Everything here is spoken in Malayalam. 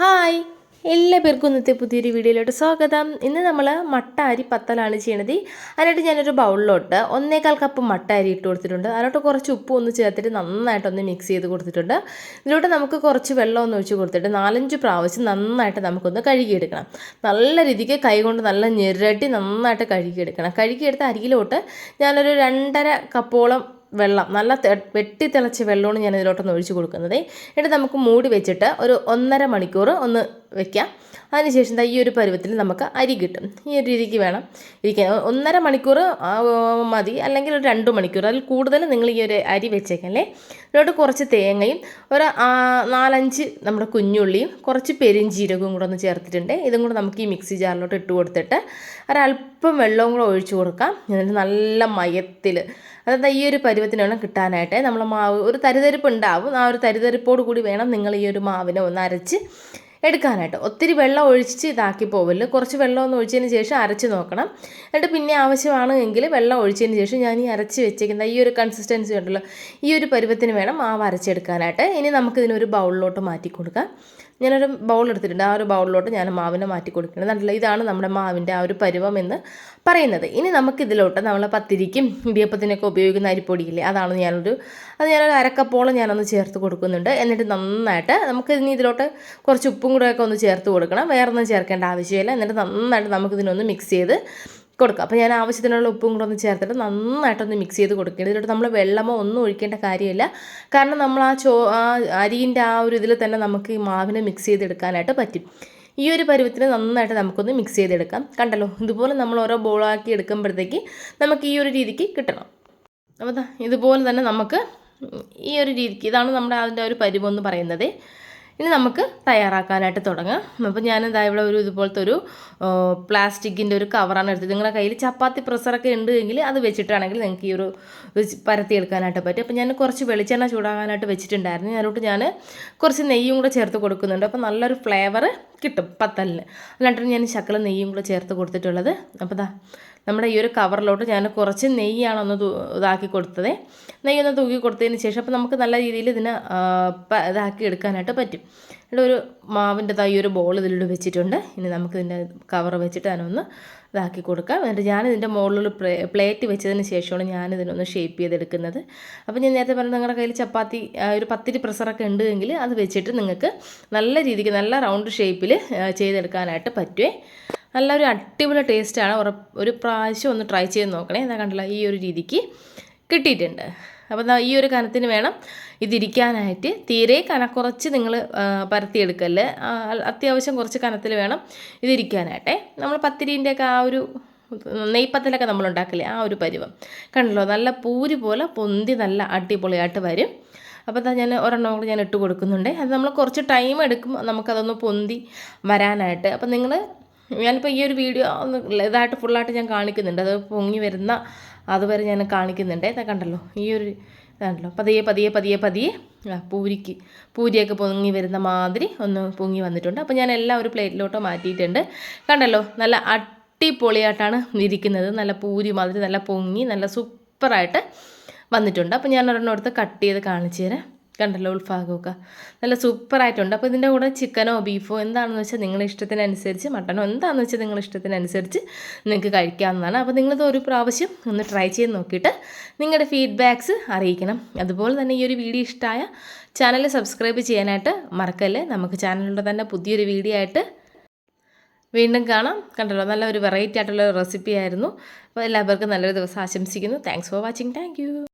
ഹായ്. എല്ലാ പേർക്കും ഇന്നത്തെ പുതിയൊരു വീഡിയോയിലോട്ട് സ്വാഗതം. ഇന്ന് നമ്മൾ മട്ട അരി പത്തലാണ് ചെയ്യണത്. അതിനായിട്ട് ഞാനൊരു ബൗളിലോട്ട് ഒന്നേകാൽ കപ്പ് മട്ട അരി ഇട്ട് കൊടുത്തിട്ടുണ്ട്. അതിലോട്ട് കുറച്ച് ഉപ്പ് ഒന്ന് ചേർത്തിട്ട് നന്നായിട്ടൊന്ന് മിക്സ് ചെയ്ത് കൊടുത്തിട്ടുണ്ട്. ഇതിലോട്ട് നമുക്ക് കുറച്ച് വെള്ളം ഒന്ന് ഒഴിച്ച് കൊടുത്തിട്ട് നാലഞ്ച് പ്രാവശ്യം നന്നായിട്ട് നമുക്കൊന്ന് കഴുകിയെടുക്കണം. നല്ല രീതിക്ക് കൈകൊണ്ട് നല്ല ഞെരട്ടി നന്നായിട്ട് കഴുകിയെടുക്കണം. കഴുകിയെടുത്ത അരിയിലോട്ട് ഞാനൊരു രണ്ടര കപ്പോളം വെള്ളം നല്ല വെട്ടി തിളച്ച വെള്ളമാണ് ഞാൻ ഇതിലോട്ടൊന്ന് ഒഴിച്ചു കൊടുക്കുന്നത്. എന്നിട്ട് നമുക്ക് മൂടി വെച്ചിട്ട് ഒരു ഒന്നര മണിക്കൂർ ഒന്ന് വെക്കാം. അതിനുശേഷം ഈ ഒരു പരുവത്തിൽ നമുക്ക് അരി കിട്ടും. ഈ ഒരു രീതിക്ക് വേണം. ഇരിക്കാൻ. ഒന്നര മണിക്കൂർ മതി. അല്ലെങ്കിൽ ഒരു രണ്ട് മണിക്കൂർ. അതിൽ കൂടുതൽ നിങ്ങൾ ഈ ഒരു അരി വെച്ചേക്കല്ലേ. ഇതിലോട്ട് കുറച്ച് തേങ്ങയും ഒരു നാലഞ്ച് നമ്മുടെ കുഞ്ഞുള്ളിയും കുറച്ച് പെരിഞ്ചീരകവും കൂടെ ഒന്ന് ചേർത്തിട്ടുണ്ട്. ഇതും കൂടെ നമുക്ക് ഈ മിക്സി ജാറിലോട്ട് ഇട്ട് കൊടുത്തിട്ട് ഒരല്പം വെള്ളവും കൂടെ ഒഴിച്ചു കൊടുക്കാം. എന്നിട്ട് നല്ല മയത്തിൽ അതായത് ഈ ഒരു പരുവത്തിന് വേണം കിട്ടാനായിട്ട് നമ്മൾ മാവ് ഒരു തരിതരിപ്പ് ഉണ്ടാവും ആ ഒരു തരിതരിപ്പോട് കൂടി വേണം നിങ്ങൾ ഈ ഒരു മാവിനെ ഒന്ന് അരച്ച് എടുക്കാനായിട്ട്. ഒത്തിരി വെള്ളം ഒഴിച്ച് ഇതാക്കി പോവല്ലോ. കുറച്ച് വെള്ളം ഒന്ന് ഒഴിച്ചതിന് ശേഷം അരച്ച് നോക്കണം. എന്നിട്ട് പിന്നെ ആവശ്യമാണ് എങ്കിൽ വെള്ളം ഒഴിച്ചതിന് ശേഷം ഞാൻ ഈ അരച്ച് വെച്ചേക്കുന്ന ഈ ഒരു കൺസിസ്റ്റൻസി ഉണ്ടല്ലോ ഈ ഒരു പരുവത്തിന് വേണം മാവ് അരച്ചെടുക്കാനായിട്ട്. ഇനി നമുക്കിതിനൊരു ബൗളിലോട്ട് മാറ്റി കൊടുക്കാം. ഞാനൊരു ബൗൾ എടുത്തിട്ടുണ്ട്. ആ ഒരു ബൗളിലോട്ട് ഞാൻ മാവിനെ മാറ്റി കൊടുക്കുന്നത് നല്ല ഇതാണ് നമ്മുടെ മാവിന്റെ ആ ഒരു പരുവം എന്ന് പറയുന്നത്. ഇനി നമുക്കിതിലോട്ട് നമ്മൾ പത്തിരിക്കും ഇടിയപ്പത്തിനൊക്കെ ഉപയോഗിക്കുന്ന അരിപ്പൊടിയില്ലേ? അതാണ് ഞാനൊരു അത് ഞാനൊരു അരക്കപ്പോളം ഞാനൊന്ന് ചേർത്ത് കൊടുക്കുന്നുണ്ട്. എന്നിട്ട് നന്നായിട്ട് നമുക്ക് ഇനി ഇതിലോട്ട് കുറച്ച് ഉപ്പും കൂടെയൊക്കെ ഒന്ന് ചേർത്ത് കൊടുക്കണം. വേറൊന്നും ചേർക്കേണ്ട ആവശ്യമില്ല. എന്നിട്ട് നന്നായിട്ട് നമുക്കിതിനൊന്ന് മിക്സ് ചെയ്ത് കൊടുക്കുക അപ്പോൾ ഞാൻ ആവശ്യത്തിനുള്ള ഉപ്പും കൂടെ ഒന്ന് ചേർത്തിട്ട് നന്നായിട്ടൊന്ന് മിക്സ് ചെയ്ത് കൊടുക്കുക. ഇതിലോട്ട് നമ്മൾ വെള്ളമോ ഒന്നും ഒഴിക്കേണ്ട കാര്യമില്ല. കാരണം നമ്മൾ ആ ചോ ആ ആ ഒരു ഇതിൽ തന്നെ നമുക്ക് ഈ മാവിനെ മിക്സ് ചെയ്തെടുക്കാനായിട്ട് പറ്റും. ഈ ഒരു പരുവത്തിന് നന്നായിട്ട് നമുക്കൊന്ന് മിക്സ് ചെയ്തെടുക്കാം. കണ്ടല്ലോ ഇതുപോലെ നമ്മൾ ഓരോ ബോളാക്കി എടുക്കുമ്പോഴത്തേക്ക് നമുക്ക് ഈ ഒരു രീതിക്ക് കിട്ടണം. അപ്പോൾ ഇതുപോലെ തന്നെ നമുക്ക് ഈ ഒരു രീതിക്ക് ഇതാണ് നമ്മുടെ അതിന്റെ ഒരു പരുവം എന്ന് പറയുന്നത്. ഇനി നമുക്ക് തയ്യാറാക്കാനായിട്ട് തുടങ്ങാം. അപ്പോൾ ഞാൻ ഇതാ ഇവിടെ ഒരു ഇതുപോലത്തെ ഒരു പ്ലാസ്റ്റിക്കിന്റെ ഒരു കവറാണ് എടുത്തത്. നിങ്ങളുടെ കയ്യിൽ ചപ്പാത്തി പ്രസറൊക്കെ ഉണ്ട് എങ്കിൽ അത് വെച്ചിട്ടാണെങ്കിൽ നിങ്ങൾക്ക് ഈ ഒരു പരത്തി എടുക്കാനായിട്ട് പറ്റും. അപ്പോൾ ഞാൻ കുറച്ച് വെളിച്ചെണ്ണ ചൂടാകാനായിട്ട് വെച്ചിട്ടുണ്ടായിരുന്നു. അതിലോട്ട് ഞാൻ കുറച്ച് നെയ്യും കൂടെ ചേർത്ത് കൊടുക്കുന്നുണ്ട്. അപ്പോൾ നല്ലൊരു ഫ്ലേവർ കിട്ടും പത്തലിന്. അല്ലാണ്ടാണ് ഞാൻ ശക്കല നെയ്യും കൂടെ ചേർത്ത് കൊടുത്തിട്ടുള്ളത്. അപ്പോൾ ദാ നമ്മുടെ ഈ ഒരു കവറിലോട്ട് ഞാൻ കുറച്ച് നെയ്യാണ് ഒന്ന് ഇതാക്കി കൊടുത്തത്. നെയ്യ് ഒന്ന് തൂക്കി കൊടുത്തതിന് ശേഷം അപ്പോൾ നമുക്ക് നല്ല രീതിയിൽ ഇതിനെ ഇതാക്കി എടുക്കാനായിട്ട് പറ്റും. ഇവിടെ ഒരു മാവിന്റെതായി ഒരു ബോൾ ഇതിലൂടെ വെച്ചിട്ടുണ്ട്. ഇനി നമുക്ക് ഇതിന്റെ കവർ വെച്ചിട്ട് അതിനൊന്ന് ഇതാക്കി കൊടുക്കാം. എന്നിട്ട് ഞാനിതിന്റെ മുകളിൽ പ്ലേറ്റ് വെച്ചതിന് ശേഷമാണ് ഞാനിതിനൊന്ന് ഷേപ്പ് ചെയ്തെടുക്കുന്നത്. അപ്പോൾ ഞാൻ നേരത്തെ പറഞ്ഞു നിങ്ങളുടെ കയ്യിൽ ചപ്പാത്തി ഒരു പത്തിരി പ്രഷറൊക്കെ ഉണ്ട് എങ്കിൽ അത് വെച്ചിട്ട് നിങ്ങൾക്ക് നല്ല രീതിക്ക് നല്ല റൗണ്ട് ഷേപ്പിൽ ചെയ്തെടുക്കാനായിട്ട് പറ്റുമേ നല്ലൊരു അടിപൊളി ടേസ്റ്റാണ്. ഒരു പ്രാവശ്യം ഒന്ന് ട്രൈ ചെയ്ത് നോക്കണേ. എന്താ കണ്ടില്ല ഈ ഒരു രീതിക്ക് കിട്ടിയിട്ടുണ്ട്. അപ്പോൾ ഈ ഒരു കനത്തിന് വേണം ഇതിരിക്കാനായിട്ട്. തീരെ കനക്കുറച്ച് നിങ്ങൾ പരത്തിയെടുക്കല്ലേ? അത്യാവശ്യം കുറച്ച് കനത്തിൽ വേണം ഇതിരിക്കാനായിട്ടെ. നമ്മൾ പത്തിരീന്റെയൊക്കെ ആ ഒരു നെയ്പ്പത്തലൊക്കെ നമ്മൾ ഉണ്ടാക്കില്ലേ ആ ഒരു പരിവം. കണ്ടല്ലോ നല്ല പൂരി പോലെ പൊന്തി നല്ല അടിപൊളിയായിട്ട് വരും. അപ്പോൾ അതാ ഞാൻ ഒരെണ്ണം കൂടി ഞാൻ ഇട്ട് കൊടുക്കുന്നുണ്ട്. അത് നമ്മൾ കുറച്ച് ടൈം എടുക്കും നമുക്കതൊന്ന് പൊന്തി വരാനായിട്ട്. അപ്പോൾ നിങ്ങൾ ഞാനിപ്പോൾ ഈ ഒരു വീഡിയോ ഒന്ന് ഇതായിട്ട് ഫുള്ളായിട്ട് ഞാൻ കാണിക്കുന്നുണ്ട്. അത് പൊങ്ങി വരുന്ന അതുവരെ ഞാൻ കാണിക്കുന്നുണ്ട്. ഇതാ കണ്ടല്ലോ ഈ ഒരു ഇതാണല്ലോ. പതിയെ പതിയെ പതിയെ പതിയെ പൂരിക്ക് പൂരിയൊക്കെ പൊങ്ങി വരുന്ന മാതിരി ഒന്ന് പൊങ്ങി വന്നിട്ടുണ്ട്. അപ്പോൾ ഞാൻ എല്ലാം ഒരു പ്ലേറ്റിലോട്ടോ മാറ്റിയിട്ടുണ്ട്. കണ്ടല്ലോ നല്ല അടിപൊളിയായിട്ടാണ് ഇരിക്കുന്നത്. നല്ല പൂരി മാതിരി നല്ല പൊങ്ങി നല്ല സൂപ്പറായിട്ട് വന്നിട്ടുണ്ട്. അപ്പോൾ ഞാൻ ഒരെണ്ണം എടുത്ത് കട്ട് ചെയ്ത് കാണിച്ചു തരാം. കണ്ടല്ലോ ഉൾഭാഗമൊക്കെ നല്ല സൂപ്പറായിട്ടുണ്ട്. അപ്പോൾ ഇതിന്റെ കൂടെ ചിക്കനോ ബീഫോ എന്താണെന്ന് വെച്ചാൽ നിങ്ങളുടെ ഇഷ്ടത്തിനനുസരിച്ച് മട്ടനോ എന്താണെന്ന് വെച്ചാൽ നിങ്ങളുടെ ഇഷ്ടത്തിനനുസരിച്ച് നിങ്ങൾക്ക് കഴിക്കാവുന്നതാണ്. അപ്പോൾ നിങ്ങളിത് ഒരു പ്രാവശ്യം ഒന്ന് ട്രൈ ചെയ്ത് നോക്കിയിട്ട് നിങ്ങളുടെ ഫീഡ്ബാക്ക്സ് അറിയിക്കണം. അതുപോലെ തന്നെ ഈ ഒരു വീഡിയോ ഇഷ്ടമായ ചാനൽ സബ്സ്ക്രൈബ് ചെയ്യാനായിട്ട് മറക്കല്ലേ? നമുക്ക് ചാനലിലൂടെ തന്നെ പുതിയൊരു വീഡിയോ ആയിട്ട് വീണ്ടും കാണാം. കണ്ടല്ലോ നല്ല ഒരു വെറൈറ്റി ആയിട്ടുള്ള റെസിപ്പി ആയിരുന്നു. അപ്പോൾ എല്ലാവർക്കും നല്ലൊരു ദിവസം ആശംസിക്കുന്നു. Thanks for watching thank